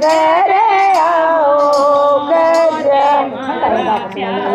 ઘરે આવો ગજન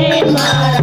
হে মারা